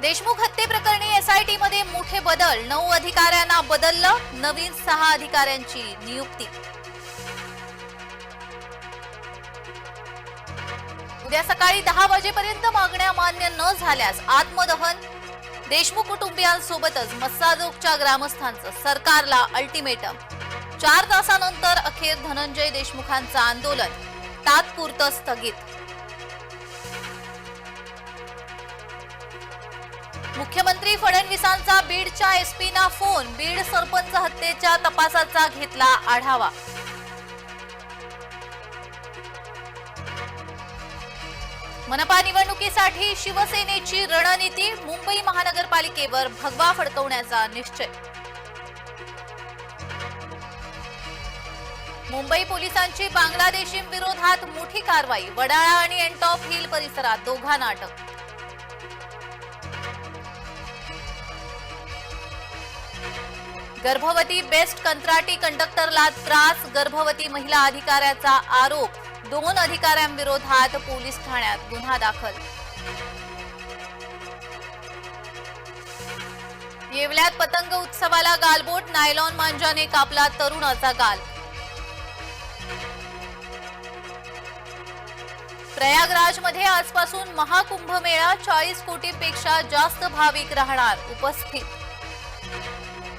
देशमुख हत्येप्रकरणी एसआयटी मध्ये मोठे बदल. नऊ अधिकाऱ्यांना बदललं नवीन सहा अधिकाऱ्यांची नियुक्ती. उद्या सकाळी दहा वाजेपर्यंत मागण्या मान्य न झाल्यास आत्मदहन. देशमुख कुटुंबियांसोबतच मस्साजोगच्या ग्रामस्थांचं सरकारला अल्टिमेटम चार तासानंतर अखेर धनंजय देशमुखांचं आंदोलन. तात्पुरतं स्थगित. मुख्यमंत्री फडणवीसांचा बीडच्या एसपीना फोन बीड सरपंच हत्येच्या तपासाचा घेतला आढावा. मनपा निवडणुकीसाठी शिवसेनेची रणनीती मुंबई महानगरपालिकेवर भगवा फडकवण्याचा निश्चय. मुंबई पोलिसांची बांगलादेशींविरोधात मोठी कारवाई वडाळा आणि एंटॉप हिल परिसरात दोघांना अटक. गर्भवती बेस्ट कंत्राटी कंडक्टरला त्रास गर्भवती महिला अधिकाऱ्याचा आरोप दोन अधिकाऱ्यांविरोधात पोलीस ठाण्यात गुन्हा दाखल. येवल्यात पतंग उत्सवाला गालबोट नायलॉन मांजाने कापला तरुणाचा गाल. प्रयागराजमध्ये आजपासून महाकुंभ मेळा चाळीस कोटीपेक्षा जास्त भाविक राहणार उपस्थित. Thank you.